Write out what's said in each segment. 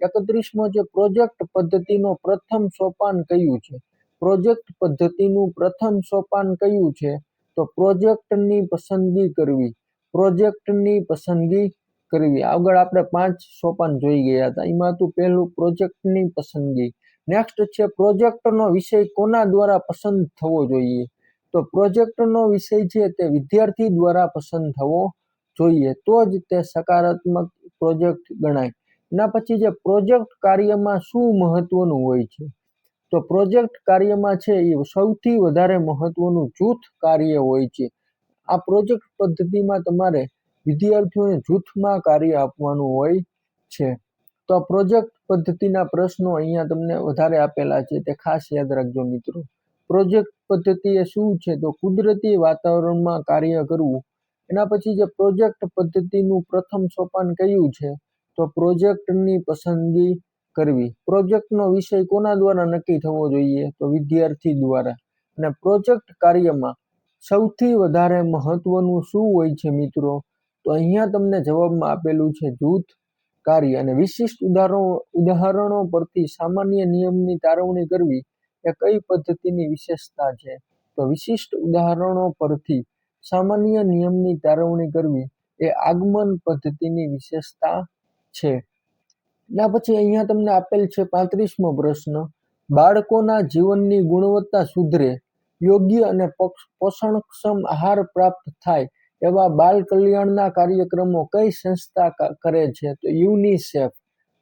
એકત્રીસમો છે પ્રોજેક્ટ પદ્ધતિનો પ્રથમ સોપાન કયું છે? પ્રોજેક્ટ પદ્ધતિનું પ્રથમ સોપાન કયું છે? તો પ્રોજેક્ટની પસંદગી કરવી. પ્રોજેક્ટની પસંદગી કરવી. આગળ આપણે પાંચ સોપાન જોઈ ગયા હતા. એમાં હતું પહેલું પ્રોજેક્ટની પસંદગી. નેક્સ્ટ છે પ્રોજેક્ટનો વિષય કોના દ્વારા પસંદ થવો જોઈએ? તો પ્રોજેક્ટનો વિષય છે તે વિદ્યાર્થી દ્વારા પસંદ થવો જોઈએ. તો જ તે સકારાત્મક પ્રોજેક્ટ ગણાય. એના પછી જે પ્રોજેક્ટ કાર્યમાં શું મહત્વનું હોય છે? તો પ્રોજેક્ટ કાર્યમાં છે એ સૌથી વધારે મહત્વનું જૂથ કાર્ય હોય છે. આ પ્રોજેક્ટ પદ્ધતિમાં તમારે વિદ્યાર્થીઓને જૂથમાં કાર્ય આપવાનું હોય છે. તો આ પ્રોજેક્ટ પદ્ધતિના પ્રશ્નો અહીંયા તમને વધારે આપેલા છે, તે ખાસ યાદ રાખજો મિત્રો. પ્રોજેક્ટ પદ્ધતિ એ શું છે? તો કુદરતી વાતાવરણમાં કાર્ય કરવું. એના પછી જે પ્રોજેક્ટ પદ્ધતિનું પ્રથમ સોપાન કયું છે? તો પ્રોજેક્ટની પસંદગી કરવી. પ્રોજેક્ટનો વિષય કોના દ્વારા નક્કી થવો જોઈએ? તો વિદ્યાર્થી દ્વારા. અને પ્રોજેક્ટ કાર્યમાં સૌથી વધારે મહત્વનું શું હોય છે મિત્રો? તો અહીંયા તમને જવાબમાં આપેલું છે જૂથ, કાર્ય અને વિશિષ્ટ ઉદાહરણો ઉદાહરણો પરથી સામાન્ય નિયમની તારવણી કરવી એ કઈ પદ્ધતિની વિશેષતા છે? તો વિશિષ્ટ ઉદાહરણો પરથી સામાન્ય નિયમની તારવણી કરવી એ આગમન પદ્ધતિની વિશેષતા છે. ના પછી અહીંયા તમને આપેલ છે પાંત્રીસમો પ્રશ્ન. બાળકોના જીવનની ગુણવત્તા સુધરે યોગ્ય અને પોષ- પોષણક્ષમ આહાર પ્રાપ્ત થાય એવા બાળ કલ્યાણના કાર્યક્રમો કઈ સંસ્થા કરે છે? તો યુનિસેફ.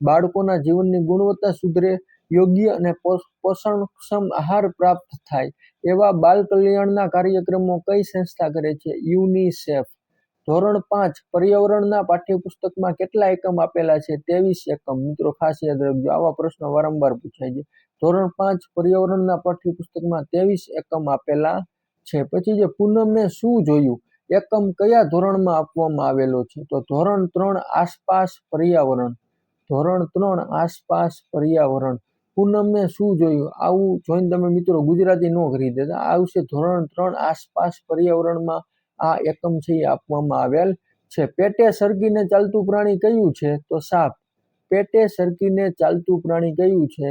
બાળકોના જીવનની ગુણવત્તા સુધરે યોગ્ય અને પોષ- પોષણક્ષમ આહાર પ્રાપ્ત થાય એવા બાળ કલ્યાણના કાર્યક્રમો કઈ સંસ્થા કરે છે? યુનિસેફ. ધોરણ પાંચ પર્યાવરણના પાઠ્યપુસ્તકમાં કેટલા એકમ આપેલા છે? ત્રેવીસ એકમ. મિત્રો, ખાસ યાદ રાખજો, આવા પ્રશ્નો વારંવાર પૂછાય છે. ધોરણ પાંચ પર્યાવરણના પાઠ્યપુસ્તકમાં ત્રેવીસ એકમ આપેલા છે. પછી જે પૂનમે શું જોયું? એકમ કયા ધોરણમાં આપવામાં આવેલો છે? તો ધોરણ ત્રણ આસપાસ પર્યાવરણ. ધોરણ ત્રણ આસપાસ પર્યાવરણ. પૂનમે શું જોયું? આવું જોઈને તમે મિત્રો ગુજરાતી ન કરી દેતા. આવશે ધોરણ ત્રણ આસપાસ પર્યાવરણમાં આ એકમ છે, એ આપવામાં આવેલ છે. પેટે સરકીને ચાલતું પ્રાણી કયું છે? તો સાપ. પેટે સરકીને ચાલતું પ્રાણી કયું છે?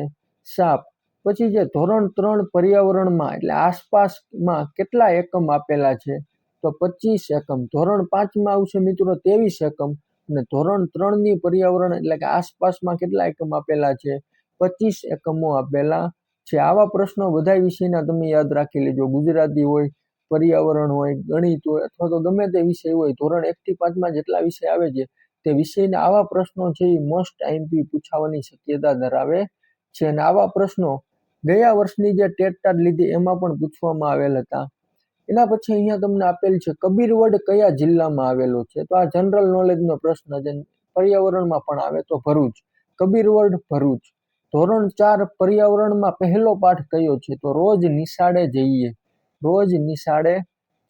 સાપ. પછી જે ધોરણ ત્રણ પર્યાવરણમાં, એટલે આસપાસમાં કેટલા એકમ આપેલા છે? તો પચીસ એકમ. ધોરણ પાંચમાં આવશે મિત્રો ત્રેવીસ એકમ. અને ધોરણ ત્રણની પર્યાવરણ, એટલે કે આસપાસમાં કેટલા એકમ આપેલા છે? પચીસ એકમો આપેલા છે. આવા પ્રશ્નો બધા વિષયના તમે યાદ રાખી લેજો. ગુજરાતી હોય પર્યાવરણ હોય, ગણિત હોય અથવા તો ગમે તે વિષય હોય, ધોરણ એકથી પાંચમાં જેટલા વિષય આવે છે, તે વિષયના આવા પ્રશ્નો છે એ મોસ્ટ આઈમ્પી પૂછાવાની શક્યતા ધરાવે છે. અને આવા પ્રશ્નો ગયા વર્ષની જે ટેટ ટાટ લીધી એમાં પણ પૂછવામાં આવેલ હતા. એના પછી અહીંયા તમને આપેલ છે, કબીરવડ કયા જિલ્લામાં આવેલો છે? તો આ જનરલ નોલેજનો પ્રશ્ન છે, પર્યાવરણમાં પણ આવે તો ભરૂચ. કબીરવડ, ભરૂચ. ધોરણ ચાર પર્યાવરણમાં પહેલો પાઠ કયો છે? તો રોજ નિશાળે જઈએ. રોજ નિશાળે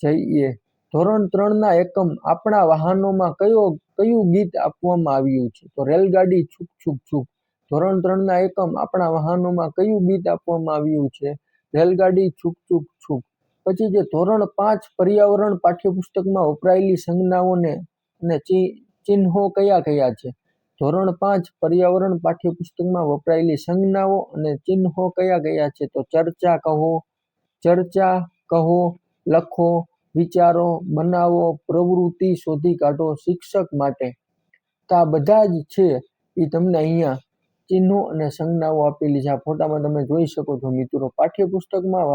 જઈએ. ધોરણ ત્રણના એકમ આપણા વાહનોમાં કયો, કયું ગીત આપવામાં આવ્યું છે? તો રેલગાડી છૂક છૂક છૂક ધોરણ ત્રણના એકમ આપણા વાહનોમાં કયું ગીત આપવામાં આવ્યું છે? રેલગાડી છૂક છૂક છૂક પછી જે ધોરણ પાંચ પર્યાવરણ પાઠ્યપુસ્તકમાં વપરાયેલી સંજ્ઞાઓને અને ચિહ્નો કયા કયા છે? ધોરણ પાંચ પર્યાવરણ પાઠ્યપુસ્તકમાં વપરાયેલી સંજ્ઞાઓ અને ચિહ્નો કયા કયા છે? તો ચર્ચા કહો. ચર્ચા કહો, લખો, વિચારો, બનાવો, પ્રવૃત્તિ શોધી કાઢો શિક્ષક માટે. તો આ બધા જ છે એ તમને અહીંયા ચિહ્નો અને સંજ્ઞાઓ આપેલી છે. આ ફોટામાં તમે જોઈ શકો છો મિત્રો, પાઠ્યપુસ્તકમાં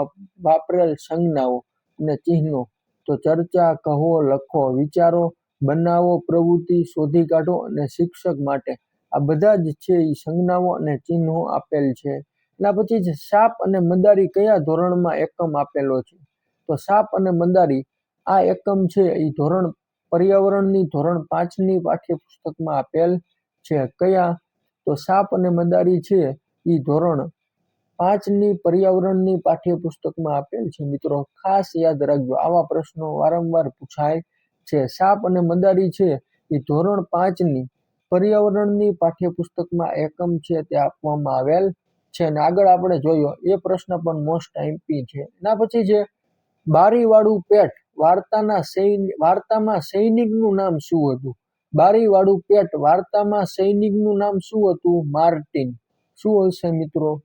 વાપરેલ સંજ્ઞાઓ અને ચિહ્નો. તો ચર્ચા, કહો, લખો, વિચારો, બનાવો, પ્રવૃત્તિ શોધી કાઢો અને શિક્ષક માટે. આ બધા જ છે એ સંજ્ઞાઓ અને ચિહ્નો આપેલ છે. એના પછી સાપ અને મદારી કયા ધોરણમાં એકમ આપેલો છે? તો સાપ અને મદારી આ એકમ છે એ ધોરણ પર્યાવરણની ધોરણ પાંચની પાઠ્યપુસ્તકમાં આપેલ છે. કયા? તો સાપ અને મદારી છે એ ધોરણ પાંચની પર્યાવરણની પાઠ્યપુસ્તકમાં આપેલ છે. મિત્રો, ખાસ યાદ રાખજો, આવા પ્રશ્નો વારંવાર પૂછાય છે. સાપ અને મદારી છે એ ધોરણ પાંચની પર્યાવરણની પાઠ્યપુસ્તકમાં એકમ છે તે આપવામાં આવેલ છે. અને આગળ આપણે જોયો, એ પ્રશ્ન પણ મોસ્ટ આઈમ્પી છે. એના પછી છે બારીવાળું પેટ વાર્તાના વાર્તામાં સૈનિકનું નામ શું હતું? બારીવાળું પેટ વાર્તામાં સૈનિકનું નામ શું હતું? માર્ટિન. શું હશે મિત્રો?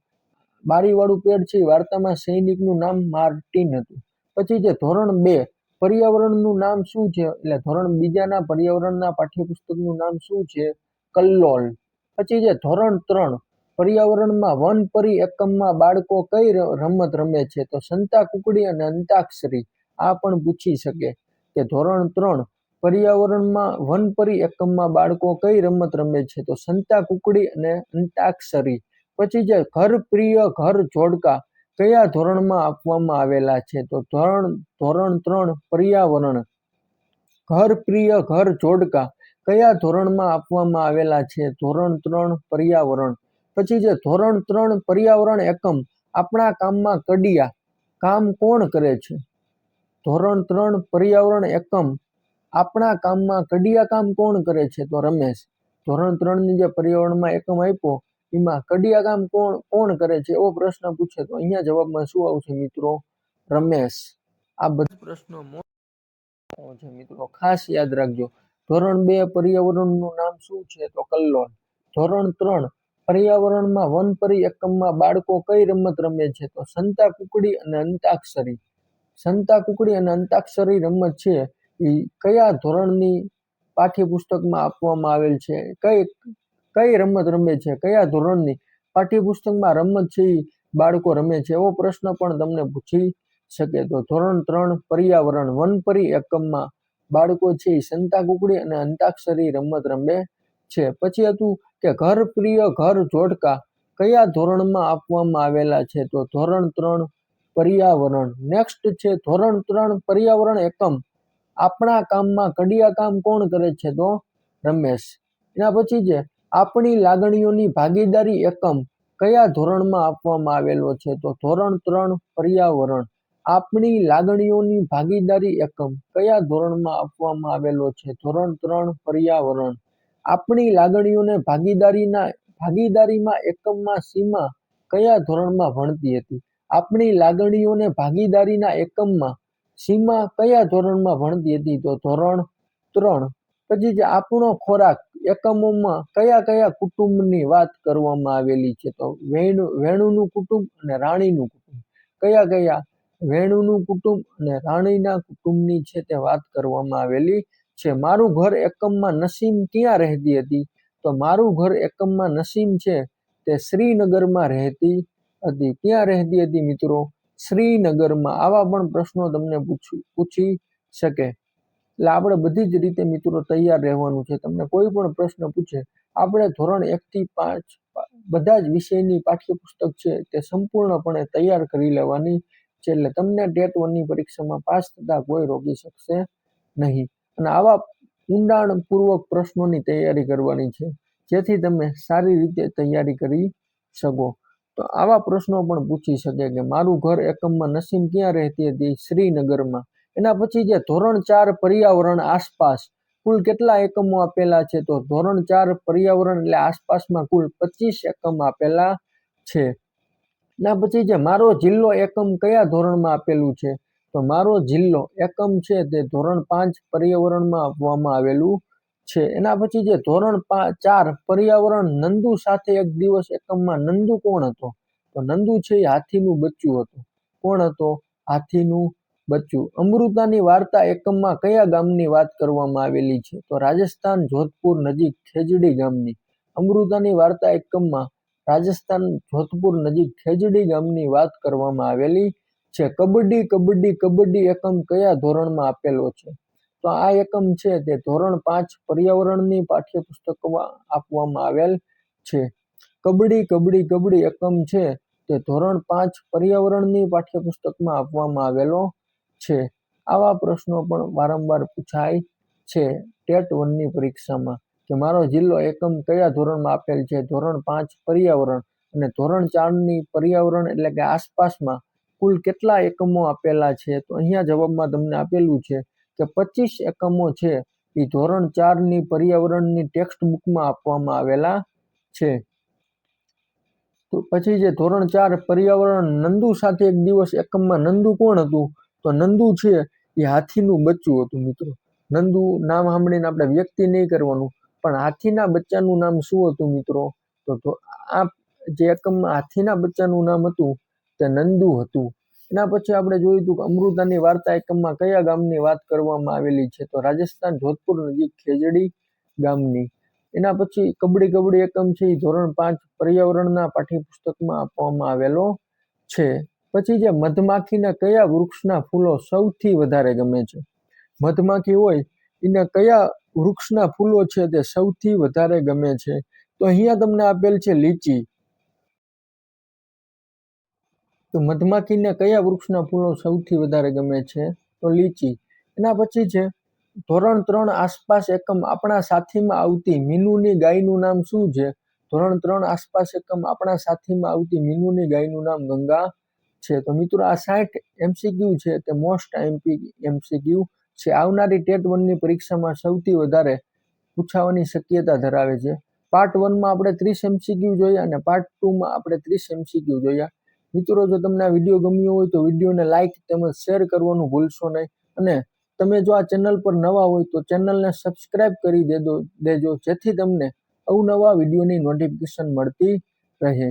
બારીવાળું પેટ છે વાર્તામાં સૈનિકનું નામ માર્ટિન હતું. પછી જે ધોરણ બે, પર્યાવરણનું નામ શું છે? એટલે ધોરણ બીજાના પર્યાવરણના પાઠ્યપુસ્તકનું નામ શું છે? કલ્લોલ. પછી જે ધોરણ ત્રણ પર્યાવરણમાં વન પરી એકમમાં બાળકો કઈ રમત રમે છે તો સંતા કુકડી અને અંતાક્ષરી, આ પણ પૂછી શકે. કે ધોરણ ત્રણ, પર્યાવરણમાં વનપરી એકમમાં બાળકો કઈ રમત રમે છે તો સંતા કુકડી અને અંતાક્ષરી. પછી જે ઘર પ્રિય ઘર જોડકા, કયા ધોરણમાં આપવામાં આવેલા છે તો ધોરણ ધોરણ ત્રણ, પર્યાવરણ. ઘર પ્રિય ઘર જોડકા, કયા ધોરણમાં આપવામાં આવેલા છે? ધોરણ ત્રણ, પર્યાવરણ. પછી જે ધોરણ ત્રણ પર્યાવરણ એકમ આપણા કામમાં કડિયા કામ કોણ કરે છે? ધોરણ ત્રણ પર્યાવરણ એકમ આપણા કામમાં કડિયા કામ કોણ કરે છે? તો રમેશ ધોરણ ત્રણની જે પર્યાવરણમાં એકમ આપ્યો એમાં કડિયા કામ કોણ કોણ કરે છે? એવો પ્રશ્ન પૂછે તો અહીંયા જવાબમાં શું આવશે મિત્રો? રમેશ આ બધા પ્રશ્નો છે મિત્રો ખાસ યાદ રાખજો. ધોરણ બે પર્યાવરણનું નામ શું છે? તો કલ્લોલ. ધોરણ ત્રણ પર્યાવરણમાં વનપરી એકમમાં બાળકો કઈ રમત રમે છે? તો સંતા કુકડી અને અંતાક્ષરી. સંતા કુકડી અને અંતાક્ષરી રમત છે એ કયા ધોરણની પાઠ્યપુસ્તકમાં આપવામાં આવેલ છે? કઈ કઈ રમત રમે છે? કયા ધોરણની પાઠ્યપુસ્તકમાં રમત છે એ બાળકો રમે છે? એવો પ્રશ્ન પણ તમને પૂછી શકે. તો ધોરણ ત્રણ, પર્યાવરણ. વનપરી એકમમાં બાળકો છે એ સંતા કુકડી અને અંતાક્ષરી રમત રમે છે. પછી હતું કે ઘર પ્રિય ઘર જોડકા કયા ધોરણમાં આપવામાં આવેલા છે? તો ધોરણ ત્રણ પર્યાવરણ. નેક્સ્ટ છે ધોરણ ત્રણ પર્યાવરણ એકમ. આપણા કામમાં કડિયા કામ કોણ કરે છે તો? રમેશ. એના પછી છે, આપણી લાગણીઓની ભાગીદારી એકમ કયા ધોરણમાં આપવામાં આવેલો છે? તો ધોરણ ત્રણ પર્યાવરણ. આપણી લાગણીઓની ભાગીદારી એકમ કયા ધોરણમાં આપવામાં આવેલો છે? ધોરણ ત્રણ પર્યાવરણ. આપણી લાગણીઓને ભાગીદારીના ભાગીદારીમાં એકમમાં સીમા કયા ધોરણમાં ભણતી હતી? આપણી લાગણીઓને ભાગીદારીના એકમમાં સીમા કયા ધોરણમાં ભણતી હતી? તો ધોરણ ત્રણ. પછી જે આપણો ખોરાક, એકમોમાં કયા કયા કુટુંબની વાત કરવામાં આવેલી છે? તો વેણુ વેણુનું કુટુંબ અને રાણીનું કુટુંબ. કયા કયા વેણુનું કુટુંબ અને રાણીના કુટુંબની છે તે વાત કરવામાં આવેલી. છે, મારું ઘર એકમમાં નસીમ ક્યાં રહેતી હતી? તો મારું ઘર એકમમાં નસીમ છે, તે શ્રીનગરમાં રહેતી હતી. ક્યાં રહેતી હતી મિત્રો? શ્રીનગરમાં. આવા પણ પ્રશ્નો તમને પૂછ- પૂછી શકે. એટલે આપણે બધી જ રીતે મિત્રો તૈયાર રહેવાનું છે. તમને કોઈ પણ પ્રશ્ન પૂછે, આપણે ધોરણ એક થી પાંચ બધા જ વિષયની પાઠ્યપુસ્તક છે, તે સંપૂર્ણપણે તૈયાર કરી લેવાની છે. એટલે તમને ટેટ વનની પરીક્ષામાં પાસ થતા કોઈ રોકી શકશે નહીં. અને આવા ઊંડાણપૂર્વક પ્રશ્નોની તૈયારી કરવાની છે. જેથી તમે સારી રીતે તૈયારી કરી શકો. તો આવા પ્રશ્નો પણ પૂછી શકે કે મારું ઘર એકમમાં નસીમ ક્યાં રહેતી હતી? શ્રીનગરમાં. એના પછી જે ધોરણ ચાર પર્યાવરણ આસપાસ કુલ કેટલા એકમો આપેલા છે? તો ધોરણ ચાર પર્યાવરણ એટલે આસપાસમાં કુલ પચીસ એકમ આપેલા છે. એના પછી જે મારો જિલ્લો એકમ કયા ધોરણમાં આપેલું છે? તો મારો જિલ્લો એકમ છે તે ધોરણ પાંચ પર્યાવરણમાં આપવામાં આવેલું છે. એના પછી જે ધોરણ ચાર પર્યાવરણ, નંદુ સાથે એક દિવસ એકમમાં નંદુ કોણ હતો? તો નંદુ છે એ હાથીનું બચ્ચું હતું. કોણ હતો? હાથીનું બચ્ચું. અમૃતાની વાર્તા એકમમાં કયા ગામની વાત કરવામાં આવેલી છે? તો રાજસ્થાન જોધપુર નજીક ખેજડી ગામની. અમૃતાની વાર્તા એકમમાં રાજસ્થાન જોધપુર નજીક ખેજડી ગામની વાત કરવામાં આવેલી છે કબડ્ડી કબડ્ડી કબડ્ડી એકમ કયા ધોરણમાં આપેલો છે? તો આ એકમ છે તે ધોરણ પાંચ પર્યાવરણની પાઠ્યપુસ્તકમાં આપવામાં આવેલ છે. કબડ્ડી કબડ્ડી કબડ્ડી એકમ છે તે ધોરણ પાંચ પર્યાવરણની પાઠ્યપુસ્તકમાં આપવામાં આવેલો છે. આવા પ્રશ્નો પણ વારંવાર પૂછાય છે ટેટ વનની પરીક્ષામાં કે મારો જિલ્લો એકમ કયા ધોરણમાં આપેલ છે? ધોરણ પાંચ પર્યાવરણ અને ધોરણ ચારની પર્યાવરણ એટલે કે આસપાસમાં કુલ કેટલા એકમો આપેલા છે? તો અહીંયા જવાબમાં તમને આપેલું છે કે પચીસ એકમો છે. એ ધોરણ ચારની પર્યાવરણની ટેક્સ્ટ બુકમાં આપવામાં આવેલા છે. તો પછી જે ધોરણ ચાર પર્યાવરણ, નંદુ સાથે એક દિવસ એકમમાં નંદુ કોણ હતું? તો નંદુ છે એ હાથીનું બચ્ચું હતું મિત્રો. નંદુ નામ સાંભળીને આપણે વ્યક્તિ નહીં કરવાનું, પણ હાથીના બચ્ચાનું નામ શું હતું મિત્રો? તો આ જે એકમમાં હાથીના બચ્ચાનું નામ હતું તે નંદુ હતું. એના પછી આપણે જોયું હતું કે અમૃતાની વાર્તા એકમમાં કયા ગામની વાત કરવામાં આવેલી છે? તો રાજસ્થાન જોધપુર નજીક ખેજડી ગામની. એના પછી કબડી કબડી એકમ છે એ ધોરણ પાંચ પર્યાવરણના પાઠ્યપુસ્તકમાં આપવામાં આવેલો છે. પછી જે મધમાખીના કયા વૃક્ષના ફૂલો સૌથી વધારે ગમે છે? મધમાખી હોય એને કયા વૃક્ષના ફૂલો છે તે સૌથી વધારે ગમે છે? તો અહીંયા તમને આપેલ છે લીચી. તો મધમાખીને કયા વૃક્ષના ફૂલો સૌથી વધારે ગમે છે? તો લીચી. એના પછી છે, ધોરણ ત્રણ આસપાસ એકમ આપણા સાથીમાં આવતી મીનુની ગાયનું નામ શું છે? ધોરણ ત્રણ આસપાસ એકમ આપણા સાથીમાં આવતી મીનુની ગાયનું નામ ગંગા છે. તો મિત્રો આ સાઠ એમસીક્યુ છે, તે મોસ્ટ એમપી એમસીક્યુ છે. આવનારી ટેટ વનની પરીક્ષામાં સૌથી વધારે પૂછાવાની શક્યતા ધરાવે છે. પાર્ટ વનમાં આપણે ત્રીસ એમસીક્યુ જોયા અને પાર્ટ ટુમાં આપણે ત્રીસ એમસીક્યુ જોયા. મિત્રો, જો તમને આ વીડિયો ગમ્યો હોય તો વિડીયોને લાઇક તેમજ શેર કરવાનું ભૂલશો નહીં. અને તમે જો આ ચેનલ પર નવા હોય તો ચેનલને સબસ્ક્રાઇબ કરી દેજો દેજો, જેથી તમને અવનવા વિડીયોની નોટિફિકેશન મળતી રહે.